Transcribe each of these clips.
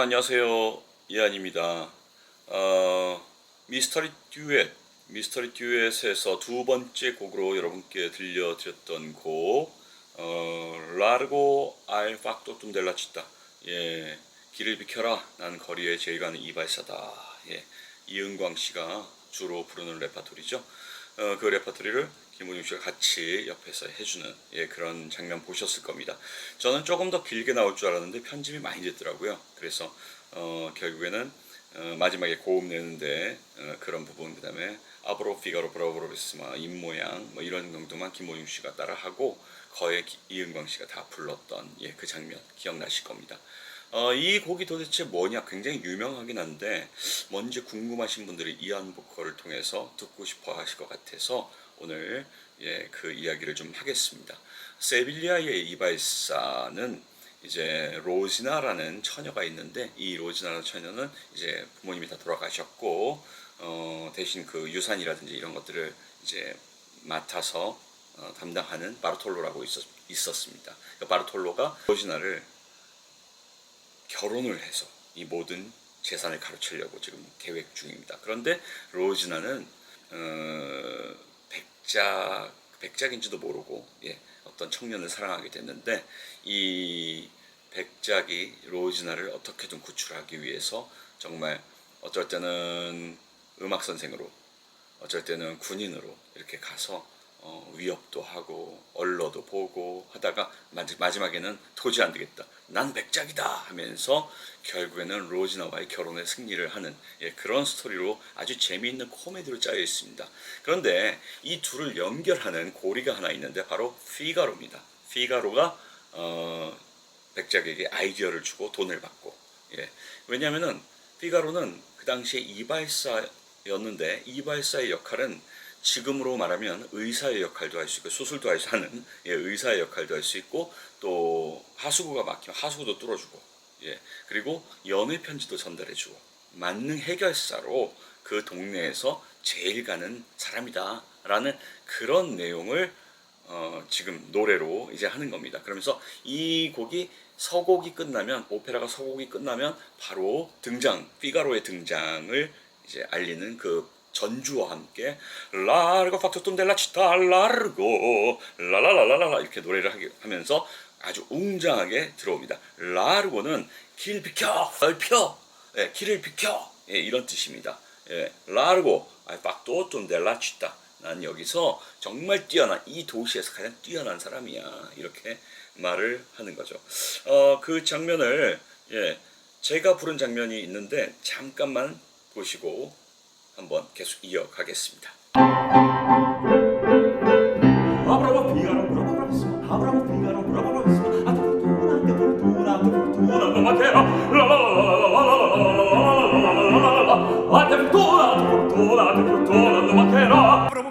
안녕하세요 이한입니다. 어, 미스터리 듀엣 미스터리 듀엣에서 두 번째 곡으로 여러분께 들려드렸던 곡 어, 라르고 알 팍도 tum 델라 치다 예 길을 비켜라 난 거리에 제일 가는 이발사다 예 이은광 씨가 주로 부르는 레파토리죠. 어, 그 레파토리를 김원중 씨가 같이 옆에서 해주는 예, 그런 장면 보셨을 겁니다. 저는 조금 더 길게 나올 줄 알았는데 편집이 많이 됐더라고요. 그래서 어, 결국에는 어, 마지막에 고음 내는데 어, 그런 부분 그다음에 아브로 피가로 브라보로비스마 입 모양 뭐 이런 정도만 김원중 씨가 따라하고 거의 기- 이은광 씨가 다 불렀던 예, 그 장면 기억나실 겁니다. 어, 이 곡이 도대체 뭐냐 굉장히 유명하긴 한데 뭔지 궁금하신 분들이 이한 보컬을 통해서 듣고 싶어 하실 것 같아서 오늘 예, 그 이야기를 좀 하겠습니다. 세빌리아의 이발사는 이제 로지나라는 처녀가 있는데 이 로지나라는 처녀는 이제 부모님이 다 돌아가셨고 어, 대신 그 유산이라든지 이런 것들을 이제 맡아서 어, 담당하는 바르톨로라고 있었, 있었습니다. 그 바르톨로가 로지나를 결혼을 해서 이 모든 재산을 가로채려고 지금 계획 중입니다. 그런데 로지나는 어, 백작 백작인지도 모르고 예, 어떤 청년을 사랑하게 됐는데 이 백작이 로지나를 어떻게든 구출하기 위해서 정말 어쩔 때는 음악 선생으로 어쩔 때는 군인으로 이렇게 가서 어, 위협도 하고 얼러도 보고 하다가 마지- 마지막에는 도저히 안 되겠다. 난 백작이다 하면서 결국에는 로지나와의 결혼에 승리를 하는 예, 그런 스토리로 아주 재미있는 코미디로 짜여 있습니다. 그런데 이 둘을 연결하는 고리가 하나 있는데 바로 피가로입니다. 피가로가 어, 백작에게 아이디어를 주고 돈을 받고 예. 왜냐하면은 피가로는 그 당시에 이발사였는데 이발사의 역할은 지금으로 말하면 의사의 역할도 할 수 있고 수술도 할 수 하는 예, 의사의 역할도 할 수 있고 또 하수구가 막히면 하수구도 뚫어주고 예, 그리고 연애 편지도 전달해주고 만능 해결사로 그 동네에서 제일 가는 사람이다 라는 그런 내용을 어, 지금 노래로 이제 하는 겁니다. 그러면서 이 곡이 서곡이 끝나면 오페라가 서곡이 끝나면 바로 등장 피가로의 등장을 이제 알리는 그 전주와 함께 라르고 팍토톤 델라 치타 라르고 라라라라라 이렇게 노래를 하게 하면서 아주 웅장하게 들어옵니다. 라르고는 길 비켜 넓혀 예, 길을 비켜 예, 이런 뜻입니다. 예, 라르고 아, 팍토톤 델라 치타 난 여기서 정말 뛰어난 이 도시에서 가장 뛰어난 사람이야 이렇게 말을 하는 거죠. 어, 그 장면을 예, 제가 부른 장면이 있는데 잠깐만 보시고 한번 계속 이어가겠습니다.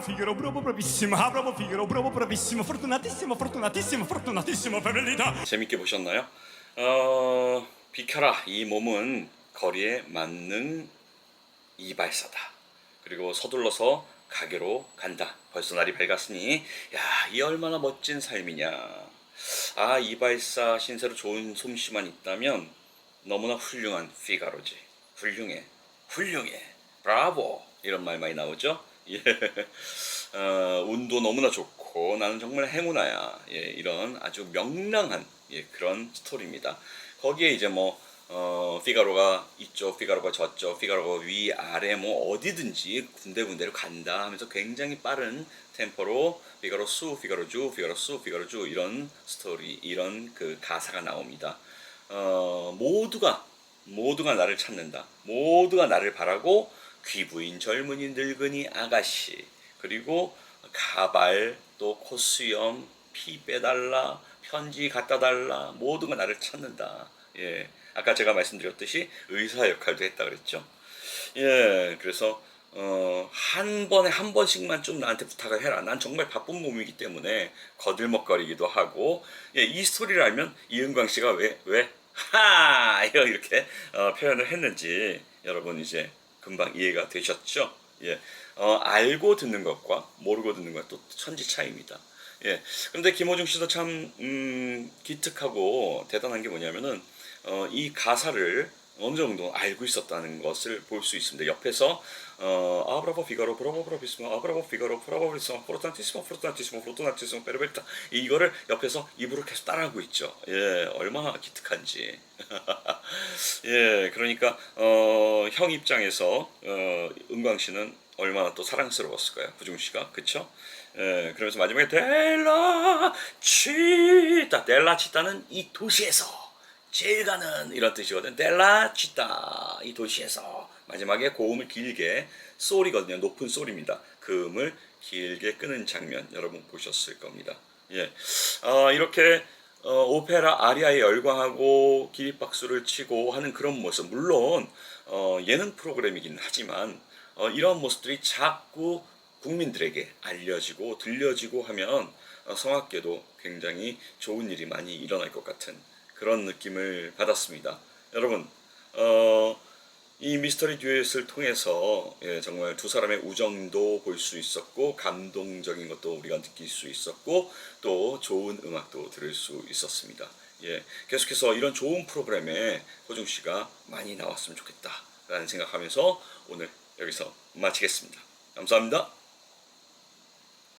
Figaro, bravo, bravissimo, ah, bravo, Figaro, bravo, bravissimo, fortunatissimo, fortunatissimo, fortunatissimo, felicità. 재밌게 보셨나요? 어, 비켜라, 이 몸은 거리에 맞는 이발사다. 그리고 서둘러서 가게로 간다. 벌써 날이 밝았으니 야, 이 얼마나 멋진 삶이냐. 아, 이발사 신세로 좋은 솜씨만 있다면 너무나 훌륭한 피가로지. 훌륭해. 훌륭해. 브라보. 이런 말 많이 나오죠? 예. 어, 운도 너무나 좋고 나는 정말 행운아야. 예, 이런 아주 명랑한 예, 그런 스토리입니다. 거기에 이제 뭐 어, 피가로가 이쪽, 피가로가 저쪽, 피가로가 위, 아래 뭐 어디든지 군데군데로 간다 하면서 굉장히 빠른 템포로 피가로 수, 피가로 주, 피가로 수, 피가로 주 이런 스토리, 이런 그 가사가 나옵니다. 어, 모두가 모두가 나를 찾는다. 모두가 나를 바라고 귀부인 젊은이 늙은이 아가씨 그리고 가발 또 코수염 피 빼달라 편지 갖다 달라 모두가 나를 찾는다. 예 아까 제가 말씀드렸듯이 의사 역할도 했다 그랬죠. 예 그래서 어, 한 번에 한 번씩만 좀 나한테 부탁을 해라. 난 정말 바쁜 몸이기 때문에 거들먹거리기도 하고, 예, 이 스토리를 알면 이은광 씨가 왜, 왜, 하! 이렇게 어, 표현을 했는지 여러분 이제 금방 이해가 되셨죠? 예, 어, 알고 듣는 것과 모르고 듣는 것또 천지 차이입니다. 예, 그런데 김호중 씨도 참, 음, 기특하고 대단한 게 뭐냐면은, 어, 이 가사를 어느 정도 알고 있었다는 것을 볼 수 있습니다. 옆에서 어, 아브라보 피가로 브라보 브라비스모 아브라보 피가로 브라보 브리스모 포르탄티스모 포르탄티스모 포르탄티스모 베르베르타 이거를 옆에서 입으로 계속 따라하고 있죠. 예, 얼마나 기특한지. 예, 그러니까 어, 형 입장에서 어, 은광 씨는 얼마나 또 사랑스러웠을까요, 구중 씨가, 그렇죠? 예, 그러면서 마지막에 델라 치타, 델라 치타는 이 도시에서 제일 가는 이런 뜻이거든. 델라 치타 이 도시에서 마지막에 고음을 길게 소리거든요. 높은 소리입니다. 그 음을 길게 끄는 장면 여러분 보셨을 겁니다. 예, 아, 이렇게 어, 오페라 아리아에 열광하고 기립박수를 치고 하는 그런 모습 물론 어, 예능 프로그램이긴 하지만 어, 이런 모습들이 자꾸 국민들에게 알려지고 들려지고 하면 어, 성악계도 굉장히 좋은 일이 많이 일어날 것 같은 그런 느낌을 받았습니다. 여러분 어, 이 미스터리 듀엣을 통해서 예, 정말 두 사람의 우정도 볼 수 있었고 감동적인 것도 우리가 느낄 수 있었고 또 좋은 음악도 들을 수 있었습니다. 예, 계속해서 이런 좋은 프로그램에 호중 씨가 많이 나왔으면 좋겠다라는 생각하면서 오늘 여기서 마치겠습니다. 감사합니다.